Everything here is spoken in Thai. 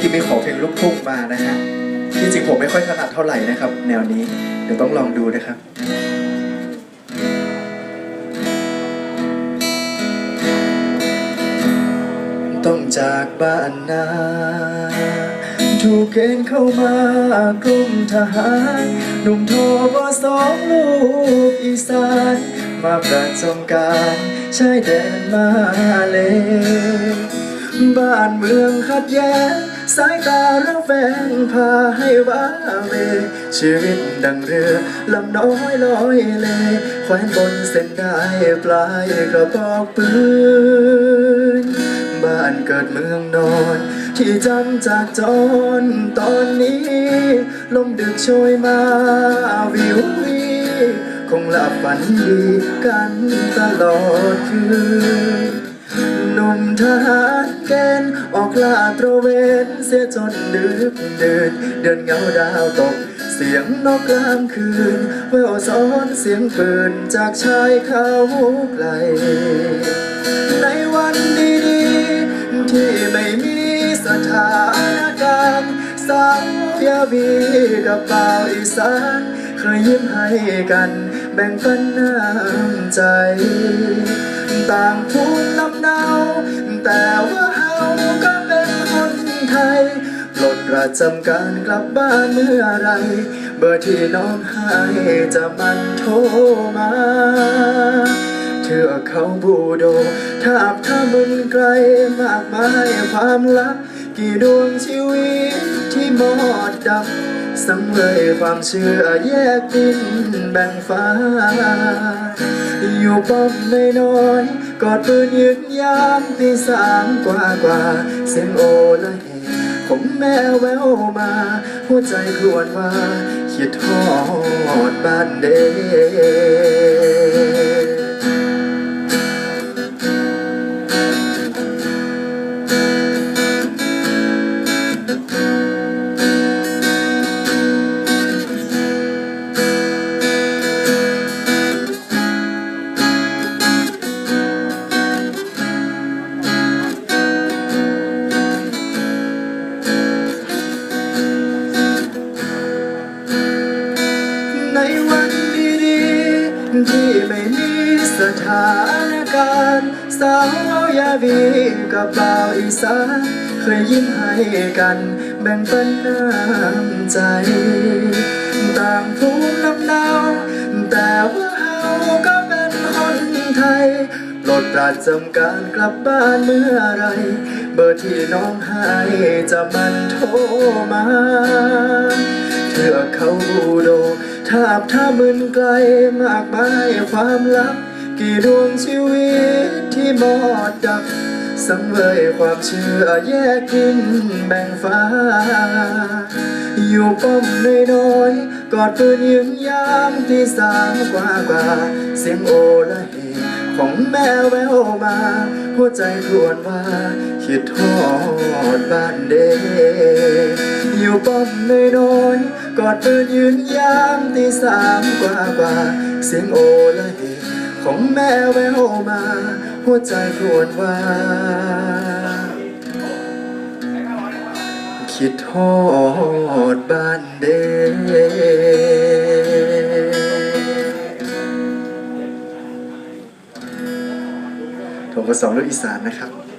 กี้มีขอเพลงลูกทุ่งมานะฮะที่จริงผมไม่ค่อยถนัดเท่าไหร่นะครับ แนวนี้ เดี๋ยวต้องลองดูนะครับต้องจากบ้านนาถูกเกณฑ์เข้ามากรุมทหารหนุ่มโทบสองลูกอีสาน มาประจำการชายแดนมาเลย บ้านเมืองขัดแย้ง สายตาระแวงพาให้ว้าเวชีวิตดังเรือลำน้อยลอยเลแขวนบนเส้นได้ปลายกระบอกปืน บ้านเกิดเมืองนอน ที่จำจากจนตอนนี้ ลมดึกโชยมาวิววีคงหลับฝันดีกันตลอดคืนนมทหาร กณฑ์ออกลาตระเวนเสียจนดึกเดินเดินเงาดาวตก เสียงนกกลางคืนแววซ้อนเสียงปืนจากชายเขาไกล ในวันดีๆ ที่ไม่มีสถานการณ์สาวยาวีกับบ่าอีสานเคยยิ้มให้กันแบ่งปันน้ำใจ ต่างภูมิลำเนาแต่ว่า ก็เป็นคนไทย ปลดประจำการกลับบ้านเมื่อไร เบอร์ที่น้องให้จะมันโทรมาเทือกเขาบูโดทาบท่ามึนไกลมากมายความลับ กี่ดวงชีวิตที่หมอดดับ สังเวยความเชื่อแยกดินแบ่งฟ้า อยู่ป้อมไม่น้อยกอดปืนยึกยามตีสามกว่ากว่า เสียงโอละเฮผมแม่แววมา หัวใจครวญว่าคิดทอดบ้านเด้ ที่ไม่มีสถานการณ์สาวยาวีกับบ่าวอีสานเคยยิ้มให้กันแบ่งปันน้ำใจ ต่างภูมิลำเนาแต่ว่าเฮาก็เป็นคนไทยปลดปราจำการกลับบ้านเมื่อไร เบอร์ที่น้องให้จะมันโทรมาเทือเขาบูโด ทาบท่ามึนไกลมากมายความลับ กี่ดวงชีวิตที่มอดดับ สังเวยความเชื่อแยกกินแบ่งฟ้า อยู่ป้อมน้อยๆกอดปืนยืนยามที่สามกว่ากว่า เสียงโอละเฮของแม่แววมา หัวใจครวญว่า คิดทอดบ้านเด อยู่ป้อมน้อยๆกอดปืนยืนยามตีสามกว่ากว่า เสียงโอละเฮของแม่แววมา หัวใจครวญว่า คิดทอดบ้านเดผมก็สองลูกอีสานนะครับ